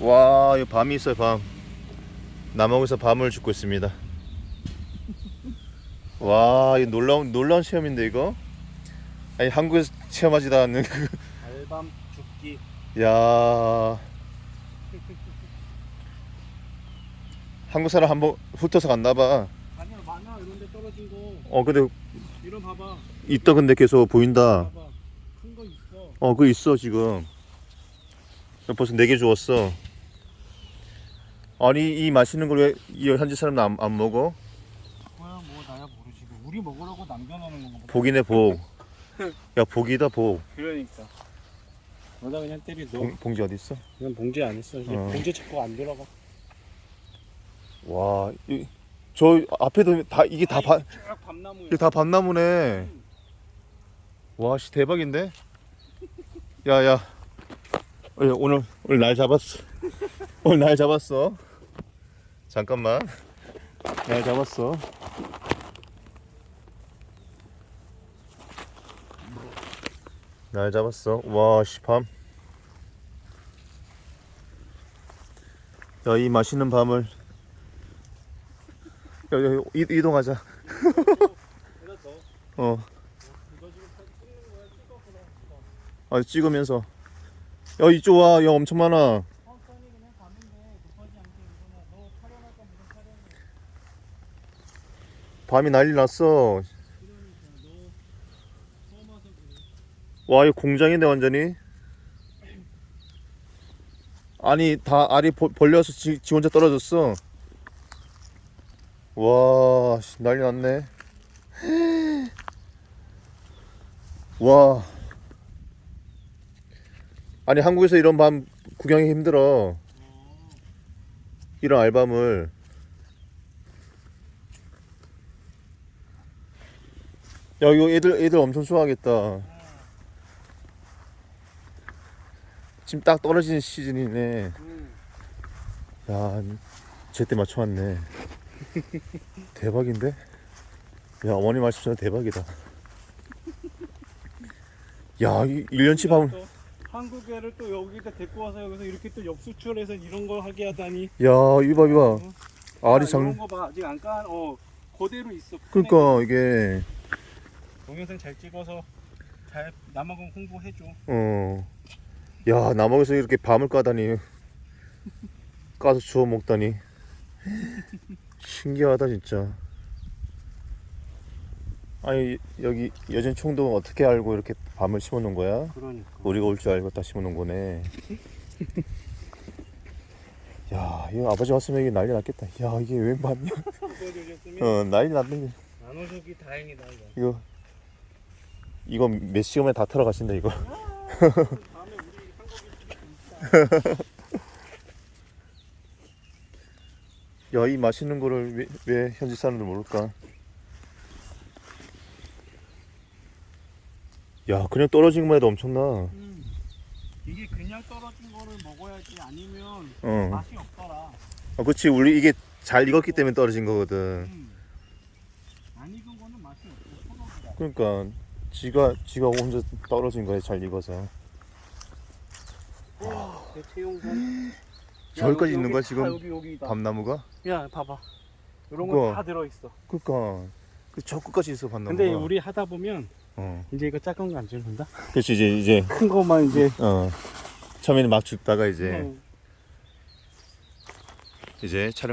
와, 이 밤이 있어요, 밤. 남원에서 밤을 죽고 있습니다. 와, 이 놀라운 놀라운 체험인데 이거. 아니 한국에서 체험하지도 않는 그. 알밤 죽기. 야. 한국 사람 한번 훑어서 갔나 봐. 아니야 많아 이런 데 떨어진 거. 어, 근데 이런 봐봐. 있다 근데 계속 보인다. 봐봐. 큰 거 있어. 어, 그거 있어 지금. 벌써 네 개 주웠어. 아니 이 맛있는 걸왜이 현지 사람은 안, 안 먹어? 뭐야 뭐 나야 모르지. 우리 먹으라고 남겨놓는 건가 보다. 복이네 복. 야 복이다 복. 그러니까. 너다 그냥 때리 너. 봉, 봉지 어디 있어? 그냥 봉지 안 했어. 이제 어. 봉지 자꾸 안 들어가. 와, 이, 저 앞에도 다 이게 다 바, 쭉 밤나무야. 이게 다 밤나무네. 와, 씨 대박인데? 야, 야. 어, 야, 오늘 오늘 날 잡았어. 오늘 날 잡았어. 잠깐만. 날 잡았어. 날 잡았어. 와, 씨 밤. 야, 이 맛있는 밤을 야, 야, 이, 이동하자. 어. 아 찍으면서 야 이쪽 와 야 엄청 많아 천천히 그냥 가면 돼. 급하지 않게 이거는 너 촬영할 건 무슨 촬영해. 밤이 난리 났어. 와 이거 공장인데 완전히? 아니 다 알이 벌- 벌려서 지, 지 혼자 떨어졌어. 와 씨, 난리 났네. 와. 아니 한국에서 이런 밤 구경하기 힘들어 어. 이런 알밤을 야 이거 애들 애들 엄청 좋아하겠다 지금 딱 떨어지는 시즌이네 응. 야 제때 맞춰왔네 대박인데 야 어머니 말씀처럼 대박이다 야 이- 1년치 밤을 또 한국 애를 또 여기다 데리고 와서 여기서 이렇게 또 역수출해서 이런 걸 하게 하다니. 야 이봐 이봐 알이 아, 장 이런 거 봐. 아직 안 까. 어. 그대로 있어. 그러니까 이게 동영상 잘 찍어서 잘 남아공 홍보해 줘. 어. 야, 남학에서 이렇게 밤을 까다니. 까서 주워 먹다니. 신기하다, 진짜. 아니, 여기 여전 총도 어떻게 알고 이렇게 밤을 심어 놓은 거야? 그러니까. 우리가 올 줄 알고 다 심어 놓은 거네. 야, 이거 아버지 왔으면 이게 난리 났겠다. 야, 이게 웬 밤이야? 보여주셨으면 어, 난리 났네. 안 오셨기 다행이다 이거. 이거, 이거 몇 시간에 다 털어 가신다, 이거. 야, 이 맛있는 거를 왜, 왜 현지 사람들 모를까? 야, 그냥 떨어진 것만 해도 엄청나. 음. 이게 그냥 떨어진 거를 먹어야지 아니면 어. 맛이 없더라. 아, 그치. 우리 이게 잘 익었기 때문에 떨어진 거거든. 음. 안 익은 거는 맛이 없어. 그러니까, 지가, 지가 혼자 떨어진 거야, 잘 익어서. 대체용선. 저기까지 있는 거야, 지금? 여기 여기다. 밤나무가? 야 봐봐. 이런 그거. 거 다 들어 있어. 그니까. 그저 끝까지 있어, 밤나무가. 근데 우리 하다 보면 어. 이제 이거 작은 거안 주는다. 그치, 이제, 이제, 큰 거만 이제. 어. 처음에는 막 줍다가 이제, 어. 이제 촬영